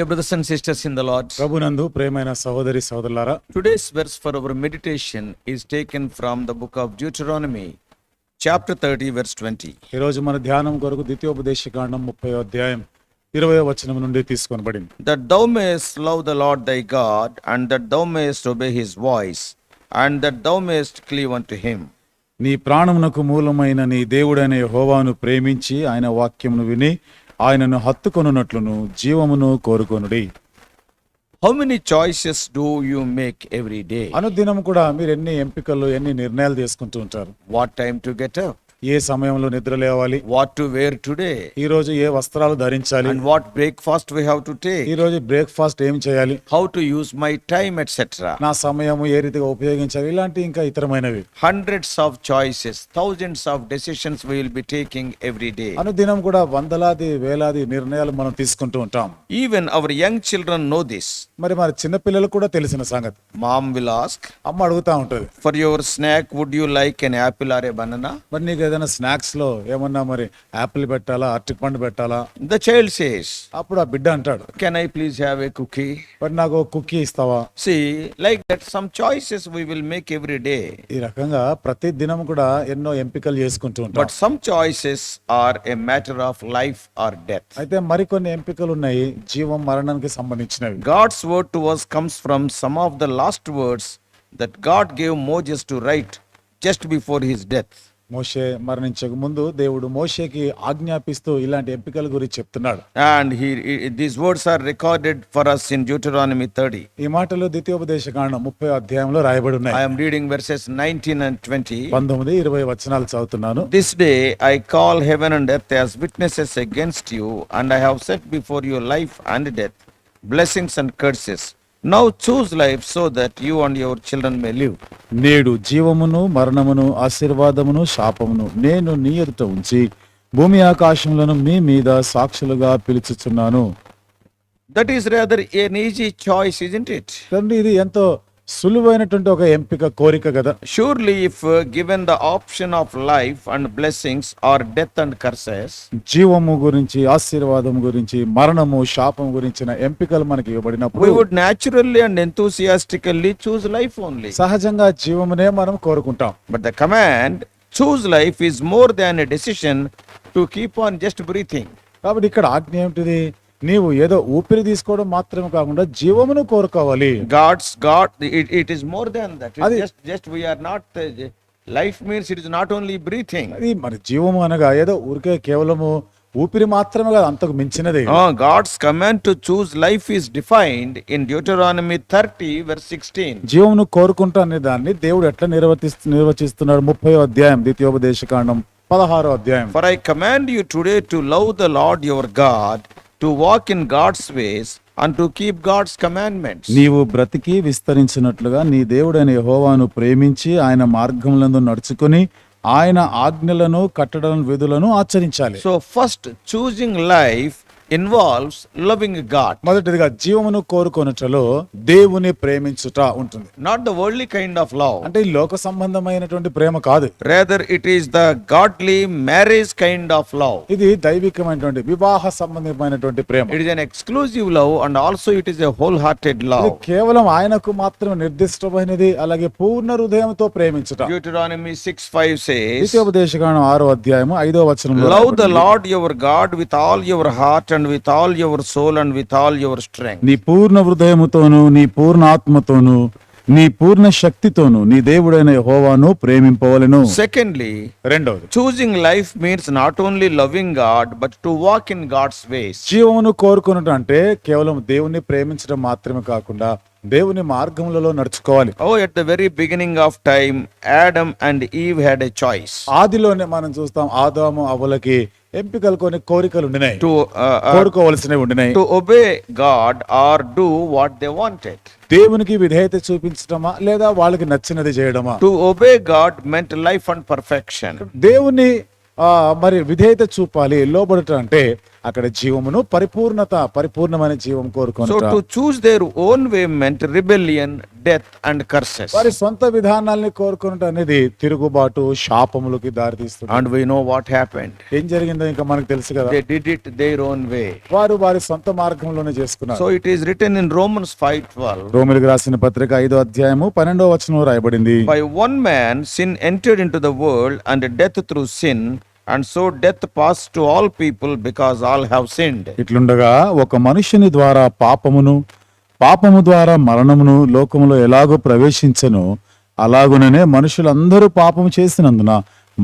Dear brothers and sisters in the Lord ప్రభునందు ప్రేమైన సహోదరి సోదరులారా today's verse for our meditation is taken from the book of Deuteronomy chapter thirty verse twenty ఈ రోజు మన ధ్యానం కొరకు ద్వితీయోపదేశ కాండం ముప్పై అధ్యాయం ఇరవై వచనం నుండి తీసుకొనబడింది. That thou mayest love the Lord thy God and that thou mayest obey his voice and that thou mayest cleave unto him నీ ప్రాణమునకు మూలమైన నీ దేవుడనే హోవాను ప్రేమించి ఆయన వాక్యమును విని ఆయనను హత్తుకొనున్నట్లును జీవమును కోరుకొనుడి How many choices do you make every day? అనుదినం కూడా మీరు ఎన్ని ఎంపికలు ఎన్ని నిర్ణయాలు తీసుకుంటూ ఉంటారు What time to get up? ఏ సమయంలో నిద్ర లేవాలి? వాట్ టు వేర్ టుడే ఈ రోజు ఏ వస్త్రాలు ధరించాలి? And what breakfast we have to take ఈ రోజు బ్రేక్ఫాస్ట్ ఏం చేయాలి? How to use my time etcetera నా సమయము ఏ రీతిగా ఉపయోగించాలి? ఇలాంటి ఇంకా ఇతరమైనవి. Hundreds of choices thousands of decisions we will be taking every day అనుదినం కూడా వందలాది వేలాది నిర్ణయాలు మనం తీసుకుంటూ ఉంటాం. Even our young children know this మరి మన చిన్న పిల్లలకు కూడా తెలిసిన సంగతి. మామ్ విల్ ఆస్క్ అమ్మ అడుగుతా ఉంటుంది. For your snack would you like an apple or a banana మరి నీకు ఏదైనా స్నాక్స్లో ఏమన్నా మరి యాపిల్ పెట్టాలా అరటి పండు పెట్టాలా? ద చైల్డ్ సేస్ అప్పుడు ఆ బిడ్డ అంటాడు. Can I please have a cookie but నాకు కుకీ ఇస్తావా? See like that some choices we will make every day ఈ రకంగా ప్రతి దినం కూడా ఎన్నో ఎంపికలు చేసుకుంటూ ఉంటాం. But some choices are a matter of life or death అయితే మరికొన్ని ఎంపికలు ఉన్నాయి జీవం మరణానికి సంబంధించినవి. God's word to verse comes from some of the last words that God gave Moses to write just before his death మోషే మరణించక ముందు దేవుడు మోషేకి ఆజ్ఞాపిస్తూ ఇలాంటి ఎంపికల గురించి చెప్తున్నాడు. And these words are recorded for us in Deuteronomy thirty ఈ మాటలు ద్వితీయోపదేశ కాండం ముప్పై అధ్యాయంలో రాయబడి ఉన్నాయి. I'm reading verses nineteen and twenty పంతొమ్మిది ఇరవై వచనాలు చదువుతున్నాను. This day I call heaven and death as witnesses against you and I have set before your life and death blessings and curses now choose life so that you and your children may live నేడు జీవమును మరణమును ఆశీర్వాదమును శాపమును నేను నీ ఎదుట ఉంచి భూమి ఆకాశములను మీ మీద సాక్షులుగా పిలుచుచున్నాను. That is rather an easy choice is it తండ్రి ఇది ఎంతో సులువైనటువంటి ఒక ఎంపిక కోరిక కదా? Surely if given the option of life and blessings or death and curses జీవము గురించి ఆశీర్వాదం గురించి మరణము శాపం గురించిన ఎంపికలు మనకి ఇవ్వబడినప్పుడు would naturally and enthusiastically choose life only సహజంగా జీవమునే మనం కోరుకుంటాం. But the command choose life is more than decision to keep on just breathing కాబట్టి ఇక్కడ ఆజ్ఞ ఏమిటిది? నీవు ఏదో ఊపిరి తీసుకోవడం మాత్రమే కాకుండా జీవమును కోరుకోవాలి. God's God it it is more then that అది just we are not life means it is not only breathing అది మరి జీవము అనగా ఏదో ఊరికే కేవలము ఊపిరి మాత్రమే కాదు అంతకు మించినది. God's command to choose life is defined in Deuteronomy thirty verse sixteen జీవమును కోరుకుంటా అనే దాన్ని దేవుడు ఎట్లా నిర్వర్తిస్తు నిర్వచిస్తున్నాడు? ముప్పై అధ్యాయం ద్వితీయోపదేశ కాండం పదహారో అధ్యాయం. For I command you today to love the Lord your God to walk in God's ways, and to keep God's commandments. నీవు బ్రతికి విస్తరించినట్లుగా నీ దేవుడైన యెహోవాను ప్రేమించి ఆయన మార్గములందు నడుచుకుని ఆయన ఆజ్ఞలను కట్టడలను విధులను ఆచరించాలి So, first, choosing life involves loving God, మొదటిదిగా జీవమును కోరుకొనుటలో దేవుని ప్రేమించుట ఉంటుంది not the worldly kind of love. అంటే ఈ లోక సంబంధమైనటువంటి ప్రేమ కాదు Rather, it is the godly marriage kind of love. ఇది దైవికమైనటువంటి వివాహ సంబంధమైనటువంటి ప్రేమ It is an exclusive love and also it is a wholehearted ఇది love. కేవలం ఆయనకు మాత్రమే నిర్దిష్టమైనది అలాగే పూర్ణ హృదయంతో ప్రేమించుట Deuteronomy 6 5 says, ద్వితీయోపదేశకాండం ఆరో అధ్యాయము ఐదో వచనంలో Love the Lord your God with all your heart and with all your soul and with all your strength నీ పూర్ణ హృదయముతోను నీ పూర్ణ ఆత్మతోను నీ పూర్ణ శక్తితోను నీ దేవుడైన హోవాను ప్రేమింపవలెను. సెకండ్లీ రెండోది choosing life means not only loving God but to walk in God's ways జీవమును కోరుకునడం అంటే కేవలం దేవుని ప్రేమించడం మాత్రమే కాకుండా దేవుని మార్గములలో నడుచుకోవాలి. ఓ at the very beginning of time Adam and Eve had a choice ఆదిలోనే మనం చూస్తాం ఆదాము అవలకి ఎంపికలు కొన్ని కోరికలు ఉండినాయి to uh, uh, కోరుకోవలసినవి ఉండినాయి to obey God or do what they wanted. దేవునికి విధేయత చూపించడమా లేదా వాళ్ళకి నచ్చినది చేయడమా To obey God meant life and perfection. దేవుని మరి విధేయత చూపాలి లోబడట అంటే అక్కడ జీవమును పరిపూర్ణత పరిపూర్ణమైన జీవం కోరుకుని to choose their own way meant rebellion death and curses వారి సొంత విధానాల్ని కోరుకునట అనేది తిరుగుబాటు శాపములకి దారి తీస్తుంది. అండ్ వి వాట్ హ్యాపెండ్ ఏం జరిగిందో ఇంకా మనకు తెలుసు కదా. Did it their own way వారు వారి సొంత మార్గంలోనే చేసుకున్నారు. So it is written in Romans 5:12 రోమీలకు రాసిన పత్రిక 5వ అధ్యాయము 12వ వచనం రాయబడింది. By one man sin entered into the world and death through sin and so death pass to all people because all have sinned ఇట్లుండగా ఒక మనుషుని ద్వారా పాపమును పాపము ద్వారా మరణమును లోకములో ఎలాగో ప్రవేశించను అలాగుననే మనుషులందరూ పాపము చేసినందున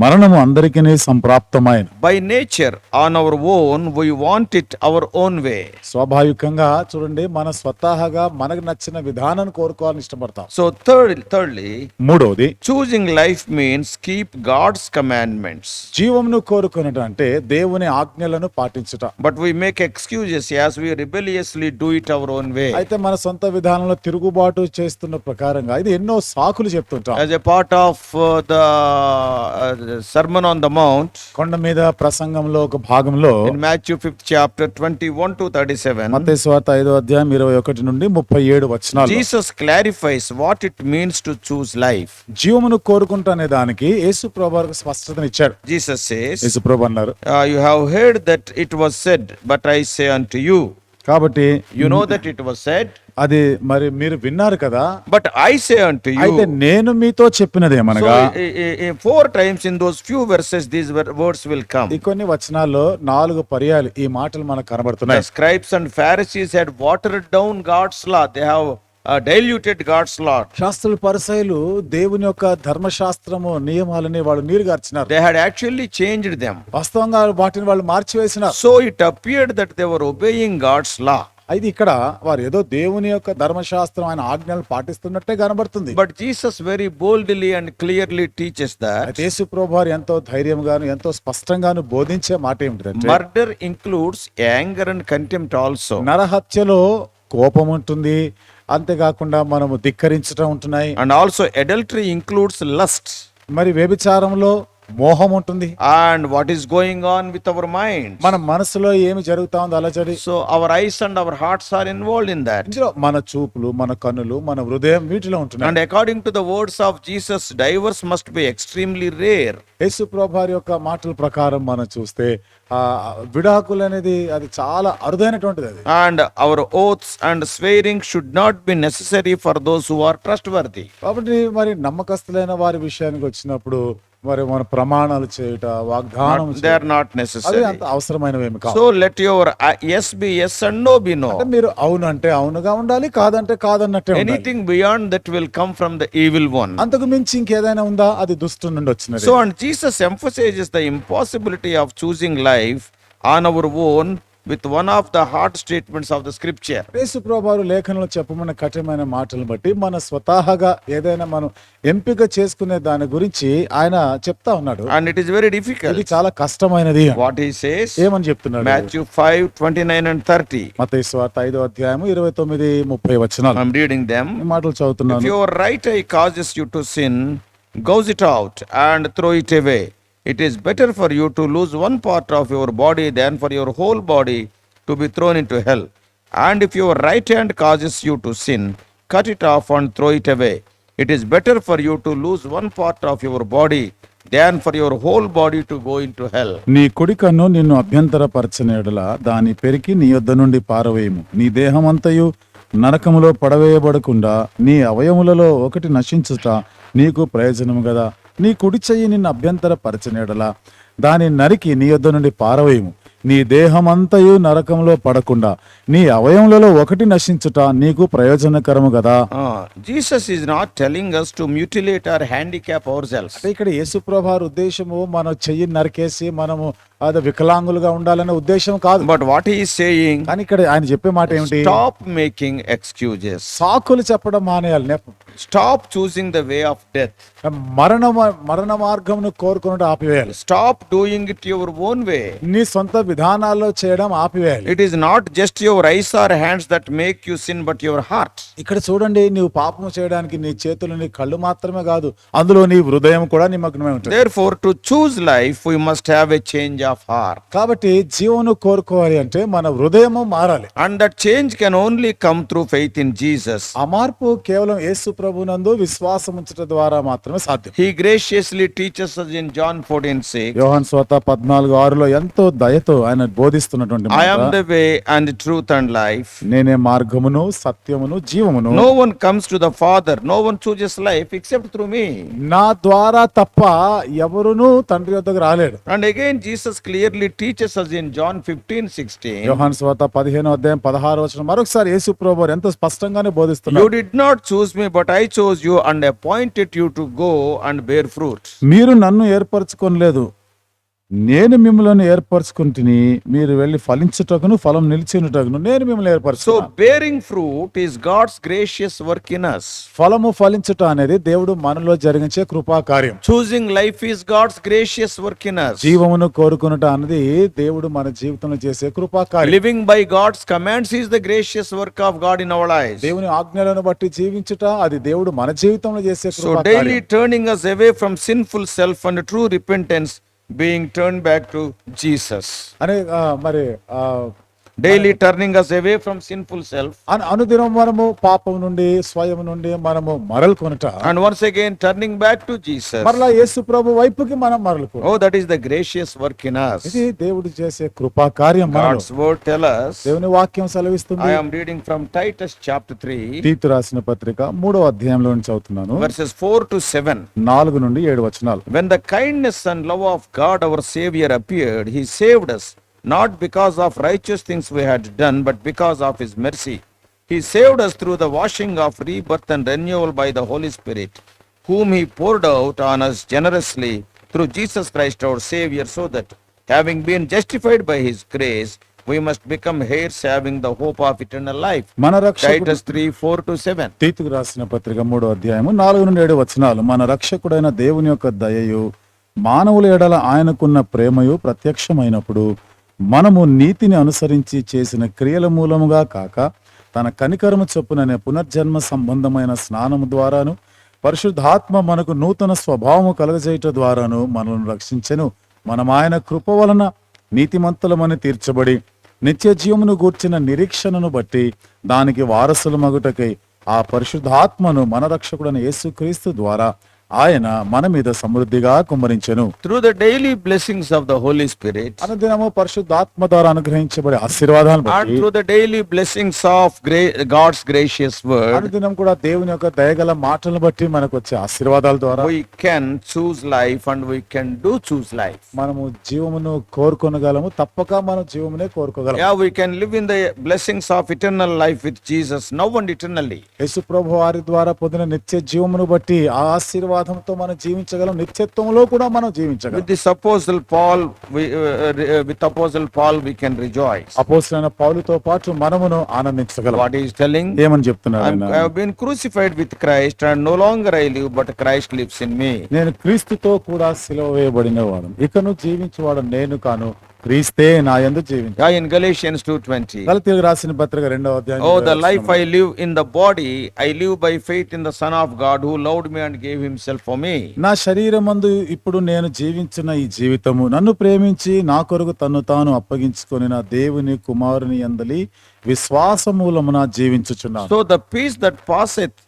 మరణము అందరికీనే సంప్రాప్తమైన. By nature on our own why want it our own way స్వాభావికంగా చూడండి మన స్వతహాగా మనకు నచ్చిన విధానం కోరుకోవాలని ఇష్టపడతాం. సో థర్డ్ థర్డ్లీ మూడోది choosing life means keep God's commandments జీవంను కోరుకునట అంటే దేవుని ఆజ్ఞలను పాటించట. But we make excuses as we rebelliously do it our own way అయితే మన సొంత విధానంలో తిరుగుబాటు చేస్తున్న ప్రకారంగా ఇది ఎన్నో సాకులు చెప్తుంటాం. As a part of the uh, Sermon on the Mount, కొండ మీద ప్రసంగంలో ఒక భాగంలో in Matthew 5th chapter 21 to 37, మత్తయి స్వార్త ఐదో అధ్యాయం ఇరవై ఒకటి నుండి ముప్పై ఏడు వచనాలు Jesus clarifies what it means to choose life. జీవమును కోరుకుంటానే దానికి యేసు ప్రభు స్పష్టతనిచ్చాడు Jesus says, యేసు ప్రభు అన్నారు uh, You have heard that it was said, but I say unto you. కాబట్టి you know that it was set అది మరి మీరు విన్నారు కదా. బట్ ఐ సే అంట అయితే నేను మీతో చెప్పినది ఏమనగా? Four times in those few verses these words will come కొన్ని వచనాల్లో నాలుగు పర్యాలు ఈ మాటలు మనకు కనబడుతున్నాయి. Scribes and Pharisees had watered down God's law they have diluted God's law శాస్త్రులు పరిసయలు దేవుని యొక్క ధర్మశాస్త్రము నియమాలని వాళ్ళు నీరు గార్చినారు దే యాక్చువల్లీ చేంజ్ దెమ్ వాస్తవంగా వాటిని వాళ్ళు మార్చి so it appeared that they were obeying God's law అయితే ఇక్కడ వారు ఏదో దేవుని యొక్క ధర్మశాస్త్రం ఆయన పాటిస్తున్నట్టే కనబడుతుంది. But Jesus very boldly and clearly teaches Yesu ప్రభావారు ఎంతో ధైర్యంగాను ఎంతో స్పష్టంగాను బోధించే మాట ఏమిటి murder includes anger and contempt also నరహత్యలో కోపం ఉంటుంది అంతేకాకుండా మనము ధిక్కరించడం ఉంటున్నాయి And also adultery includes lust. మరి వ్యభిచారంలో మోహం ఉంటుంది. And what is going on with our mind మన మనసులో ఏమి జరుగుతా ఉంది అలా జరిగి so our eyes and our hearts are involve in that మన చూపులు మన కన్నులు మన హృదయం వీటిలో ఉంటుంది and according to the words of Jesus divorce must be extremely rare Yesu ప్రభార్ యొక్క మాటల ప్రకారం మనం చూస్తే ఆ విడాకులు అనేది అది చాలా అరుదైనటువంటిది అది. And our oaths and swearing should not be necessary for those who are trustworthy కాబట్టి మరి నమ్మకస్తులైన వారి విషయానికి వచ్చినప్పుడు మరి మన ప్రమాణాలు చేయట వాగ్దానం దే నాట్ నెసెసరీ అంత అవసరమైనవేమి so let your yes be yes and no be no మీరు అవును అంటే అవునుగా ఉండాలి కాదంటే కాదన్నట్టే ఉండాలి. Anything beyond that will come from the one అంతకు మించి ఇంకేదైనా ఉందా? అది దుస్తు నుండి వచ్చినది. So and Jesus emphasize the impossibility of choosing life on our own with one of the hard statements of the scripture Yesu ప్రభువారు లేఖనంలో చెప్పమన్న కఠినమైన మాటలను బట్టి మన స్వతహాగా ఏదైనా మనం ఎంపిక చేసుకునే దాని గురించి ఆయన చెప్తా ఉన్నాడు. And it is very difficult ఇది చాలా కష్టమైనది. వాట్ హి సేస్ ఏమని చెప్తున్నాడు? మాథ్యూ 5 29 అండ్ 30 మత్తయి సువార్త 5వ అధ్యాయము 29 30 వచనాలు. ఐ యామ్ రీడింగ్ దెం ఈ మాటలు చదువుతున్నాను. Your right eye causes you to sin goes it out and throw it away it is better for you to lose one part of your body than for your whole body to be thrown into hell and if your right hand causes you to sin cut it off and throw it away it is better for you to lose one part of your body than for your whole body to go into hell నీ కొడుకను నిన్ను అభ్యంతరపరచనేడల దాని పెరిగి నీ యొద్ద నుండి పారవేయము. నీ దేహమంతయు నరకములో పడవేయబడకుండా నీ అవయములలో ఒకటి నశించుట నీకు ప్రయోజనము కదా నీ కుడి చెయ్యి నిన్ను అభ్యంతరపరచనేడల. దాని నరికి నీ యొద్ద నుండి పారవేయము. నీ దేహమంతయు నరకంలో పడకుండా నీ అవయములలో ఒకటి నశించుట నీకు ప్రయోజనకరము కదా Jesus is not telling us to mutilate or handicap ourselves. అంటే ఇక్కడ యేసుప్రభారు ఉద్దేశము మన చెయ్యి నరికేసి మనము అదే వికలాంగులుగా ఉండాలనే ఉద్దేశం కాదు. బట్ వాట్ ఈ సేయింగ్ అని ఇక్కడ ఆయన చెప్పే మాట ఏంటి స్టాప్ మేకింగ్ ఎక్స్క్యూజెస్ సాకులు చెప్పడం మానేయాలి నెప్ stop choosing the way of death మరణ మరణ మార్గంను కోరుకున్నట్టు ఆపివేయాలి. Stop doing it your own way నీ సొంత విధానాల్లో చేయడం ఆపివేయాలి. It is not just your eyes or hands that make you sin but your heart ఇక్కడ చూడండి నీ పాపము చేయడానికి నీ చేతులు నీ కళ్ళు మాత్రమే కాదు అందులో నీ హృదయం కూడా నిమగ్నమై ఉంటుంది. Therefore to choose life we must have a change of of కాబట్టి జీవను కోరుకోవాలి అంటే మన హృదయము మారాలి. And that change can only come through faith in Jesus ఆ మార్పు కేవలం యేసు ప్రభునందు విశ్వాసం ఉంచడం ద్వారా మాత్రమే సాధ్యం. He graciously teaches in John fourteen six స్వత పద్నాలుగు ఆరులో ఎంతో దయతో ఆయన బోధిస్తున్నటువంటి I am the way and truth and life నేనే మార్గమును సత్యమును జీవమును. No one comes to the Father no one chooses life except through me నా ద్వారా తప్ప ఎవరునూ తండ్రి వద్దకు రాలేదు and again Jesus clearly teaches us in John fifteen sixteen Yohan స్వత పదిహేను అధ్యాయం పదహారు వచ్చిన మరొకసారి యేసు ప్రభువర్ ఎంత స్పష్టంగానే బోధిస్తున్నారు. You did not choose me but I choose you and appointed you to go and bear fruits మీరు నన్ను ఏర్పరచుకోలేదు నేను మిమ్మల్ని ఏర్పరచుకుంటుని మీరు వెళ్ళి ఫలించుటకును ఫలం నిలిచినటకును నేను మిమ్మల్ని ఏర్పరచు so bearing fruit is God's gracious work in us ఫలము ఫలించుట అనేది దేవుడు మనలో జరిగించే కృపా కార్యం. Choosing life is God's gracious work in us జీవమును కోరుకునట అనేది దేవుడు మన జీవితంలో చేసే కృపా కార్యం. Living by God's commands is the gracious work of God in our life దేవుని ఆజ్ఞలను బట్టి జీవించుట అది దేవుడు మన జీవితంలో చేసే కృపా కార్యం. So daily turning us away from sinful self and true repentance being turned back to Jesus. అనే ఆ, మరి Daily turning us away from sinful self and అనుదినం మనము పాపం నుండి స్వయం నుండి మనము మరల్ కొనట and once again turning back to Jesus మరలా యేసు ప్రభు వైపుకి మనం మరల్ కొన ఓ that is the gracious work in us. ఇది దేవుడు చేసే కృపా కార్యం గాడ్స్ వర్డ్ టెల్ us దేవుని వాక్యం సెలవిస్తుంది. I am reading from Titus chapter 3 తీతు రాసిన పత్రిక 3వ అధ్యాయంలో నుంచి చదువుతున్నాను. వర్సెస్ 4 టు 7 4 నుండి 7 వచనాలు. When the kindness and love of God our saviour appeared he saved us. Not because of righteous things we had done, but because of His mercy. He saved us through the washing of rebirth and renewal by the Holy Spirit, whom He poured out on us generously through Jesus Christ our Savior, so that, having been justified by His grace, we must become heirs having the hope of eternal life. మన Titus 3 4 to 7. తీతుకు రాసిన పత్రిక మూడో అధ్యాయము నాలుగు నుండి ఏడు వచనాలు మన రక్షకుడైన దేవుని యొక్క దయయు మానవుల ఎడల ఆయనకున్న ప్రేమయు ప్రత్యక్షమైనప్పుడు మనము నీతిని అనుసరించి చేసిన క్రియల మూలముగా కాక తన కనికరము చొప్పుననే పునర్జన్మ సంబంధమైన స్నానము ద్వారాను పరిశుద్ధాత్మ మనకు నూతన స్వభావము కలగజేయట ద్వారాను మనల్ని రక్షించెను. మనం ఆయన కృప వలన నీతిమంతులమని తీర్చబడి నిత్య జీవమును గూర్చిన నిరీక్షణను బట్టి దానికి వారసుల మగుటకై ఆ పరిశుద్ధాత్మను మన రక్షకుడైన యేసుక్రీస్తు ద్వారా ఆయన మన మీద సమృద్ధిగా కుమ్మరించెను. Through the daily blessings of the holy spirit అనుదినము పరిశుద్ధాత్మ ద్వారా అనుగ్రహించబడే ఆశీర్వాదాలు through the daily blessings of God's gracious word అనుదినం కూడా దేవుని యొక్క దయగల మాటలను బట్టి మనకు వచ్చే ఆశీర్వాదాల ద్వారా we can choose life and we can do choose life మనము జీవమును కోరుకొనగలము. తప్పక మనం జీవమునే కోరుకోగలం. Yeah we can live in the blessings of eternal life with Jesus now and eternally Yesu ప్రభువారి ద్వారా పొందిన నిత్య జీవమును బట్టి ఆ ఆశీర్వాదం ఆశీర్వాదంతో మనం జీవించగలం. నిత్యత్వంలో కూడా మనం జీవించగలం. With apostle Paul with apostle Paul we can rejoice అపోజలైన పాలుతో పాటు మనమును ఆనందించగలం. వాట్ ఈస్ టెల్లింగ్ ఏమని చెప్తున్నారు crucified with Christ and no longer I but Christ lives in me నేను క్రీస్తుతో కూడా సిలువ వేయబడిన వాడు ఇకను జీవించేవాడు నేను కాను క్రీస్తే నా యందు జీవించాలి ఇన్ గలేషియన్స్ 2:20 గలతీయులకు రాసిన పత్రిక రెండవ అధ్యాయం ఓ the life I live in the body I live by faith in the son of God who loved me and gave himself for me నా శరీరమందు ఇప్పుడు నేను జీవించిన ఈ జీవితము నన్ను ప్రేమించి నా కొరకు తన్ను తాను అప్పగించుకొని నా దేవుని కుమారుని యందలి విశ్వాసమూలమున జీవించుచున్నాను. So the peace that passeth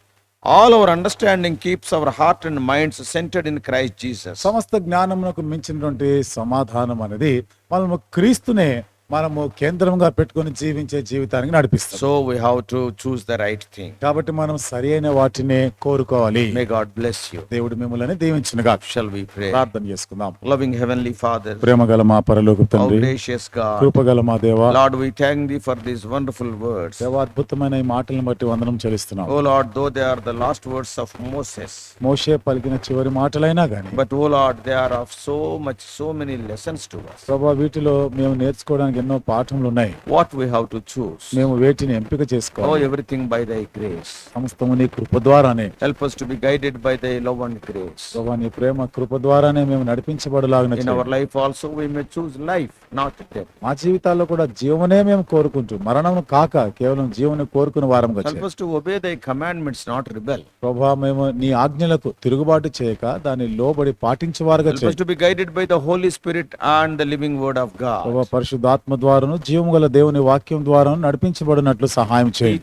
all our understanding keeps our heart and minds centred in Christ Jesus సమస్త జ్ఞానమునకు మించినటువంటి సమాధానం అనేది మనము క్రీస్తునే మనము కేంద్రంగా పెట్టుకుని జీవించే జీవితానికి నడిపిస్తాం. So we have to choose the right thing కాబట్టి మనం సరి అయిన వాటిని కోరుకోవాలి. మే గాడ్ బ్లెస్ యు దేవుడు మిమ్మల్ని దీవించును గాక్ వి ప్రే ప్రార్థన చేసుకుందాం. లవింగ్ హెవెన్లీ ఫాదర్ ప్రేమ గల మా పరలోక తండ్రి గ్రేషియస్ గాడ్ కృపగల మా దేవ Lord we thank thee for this wonderful words దేవా అద్భుతమైన ఈ మాటలను బట్టి వందనం చెల్లిస్తున్నాం. ఓ Lord though they are the last words of Moses Moshe పలికిన చివరి మాటలైనా గానీ but oh Lord they are of so much so many lessons to us. ప్రభువా వీటిలో మేము నేర్చుకోవడానికి ఎన్నో పాఠములు ఉన్నాయి. What we have to choose మేము వేటిని ఎంపిక చేసుకోవాలి. ఎవ్రీథింగ్ బై దై గ్రేస్ సమస్తము నీ కృప ద్వారానే. Help us to be guided by the love and grace ప్రభువా ప్రేమ కృప ద్వారానే మేము నడిపించబడలాగిన in our life also we may choose life not death మా జీవితాల్లో కూడా జీవనే మేము కోరుకుంటూ మరణము కాక కేవలం జీవన కోరుకున్న వారం గా help us to obey thy commandments not rebel ప్రభువా మేము నీ ఆజ్ఞలకు తిరుగుబాటు చేయక దాని లోబడి పాటించువారుగా చేయి help us to be guided by the holy spirit and the living word of God ప్రభువా పరిశుద్ధాత్మ ఆత్మ ద్వారాను జీవము గల దేవుని వాక్యం ద్వారా నడిపించబడినట్లు సహాయం చేయండి.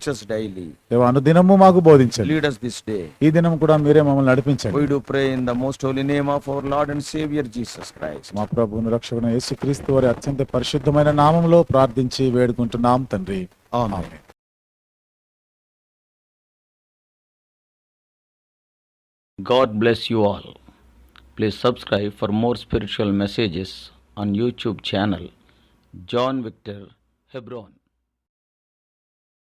మాకు బోధించండి. ఈ దినం కూడా మీరే మమ్మల్ని నడిపించండి. Pray in the most holy name of our Lord and saviour Jesus Christ మా ప్రభువును రక్షకుని యేసుక్రీస్తు వారి అత్యంత పరిశుద్ధమైన నామములో ప్రార్థించి వేడుకుంటున్నాం తండ్రి. ఆమేన్. John Victor Hebron.